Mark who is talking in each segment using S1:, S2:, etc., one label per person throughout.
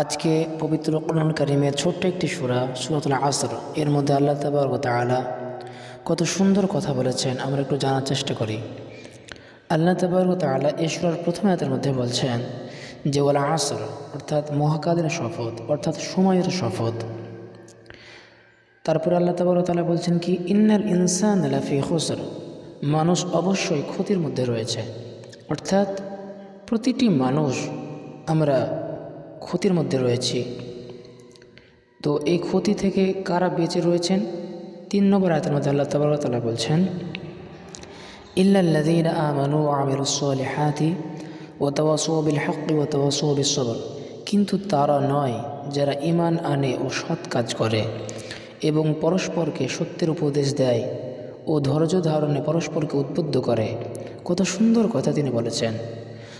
S1: আজকে পবিত্র কোরআন কারিমের ছোট্ট একটি সুরা, সুরাতুল আসর। এর মধ্যে আল্লাহ তাবারক তাআলা কত সুন্দর কথা বলেছেন, আমরা একটু জানার চেষ্টা করি। আল্লাহ তাবারক তাআলা এই সুরার প্রথম আয়াতের মধ্যে বলছেন যে ওলা আসর অর্থাৎ মহাকালের শপথ, অর্থাৎ সময়ের শপথ। তারপরে আল্লাহ তাবারক তাআলা বলছেন কি, ইন্নাল ইনসান লাফি খুসর মানুষ অবশ্যই ক্ষতির মধ্যে রয়েছে। অর্থাৎ প্রতিটি মানুষ আমরা ক্ষতির মধ্যে রয়েছি। তো এই ক্ষতি থেকে কারা বেঁচে রয়েছেন? তিন নম্বর আয়তের মধ্যে আল্লাহ তাআলা বলছেন, ইল্লাল্লাযীনা আমানু ওয়া আমিলুস সালিহাতি ওয়া তাওয়াসাউ বিল হাক্কি ওয়া তাওয়াসাউ বিস সবর কিন্তু তারা নয় যারা ঈমান আনে ও সৎ কাজ করে এবং পরস্পরকে সত্যের উপদেশ দেয় ও ধৈর্য ধারণে পরস্পরকে উদ্বুদ্ধ করে। কত সুন্দর কথা তিনি বলেছেন।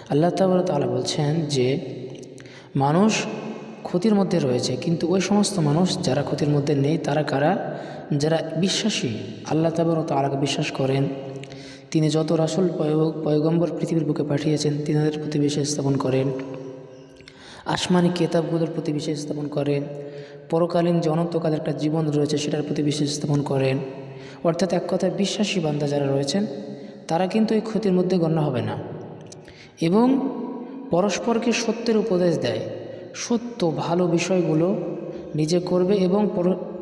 S1: আল্লাহ তাআলা বলছেন যে মানুষ ক্ষতির মধ্যে রয়েছে, কিন্তু ওই সমস্ত মানুষ যারা ক্ষতির মধ্যে নেই, তারা কারা? যারা বিশ্বাসী, আল্লাহ তাবার তালাকে বিশ্বাস করেন। তিনি যত রাসুল পয়গম্বর পৃথিবীর বুকে পাঠিয়েছেন, তিনাদের প্রতি বিশ্বাস স্থাপন করেন। আসমানি কেতাবগুলোর প্রতি বিশ্বাস স্থাপন করেন। পরকালীন যে অনন্তকাল একটা জীবন রয়েছে, সেটার প্রতি বিশ্বাস স্থাপন করেন। অর্থাৎ এক কথায় বিশ্বাসী বান্দা যারা রয়েছেন, তারা কিন্তু এই ক্ষতির মধ্যে গণ্য হবে না। এবং পরস্পরকে সত্যের উপদেশ দেয়। সত্য, ভালো বিষয়গুলো নিজে করবে এবং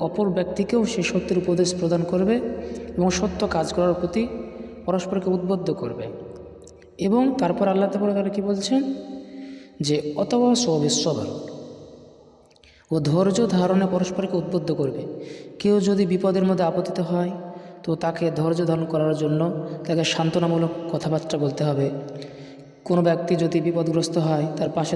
S1: অপর ব্যক্তিকেও সে সত্যের উপদেশ প্রদান করবে এবং সত্য কাজ করার প্রতি পরস্পরকে উদ্বুদ্ধ করবে। এবং তারপর আল্লাহ তালা কী বলছেন? যে অথবা সবিশ্বর ও ধৈর্য ধারণে পরস্পরকে উদ্বুদ্ধ করবে। কেউ যদি বিপদের মধ্যে আপতিত হয়, তো তাকে ধৈর্য ধারণ করার জন্য তাকে সান্ত্বনামূলক কথাবার্তা বলতে হবে। কোনো ব্যক্তি যদি বিপদগ্রস্ত হয় তার পাশে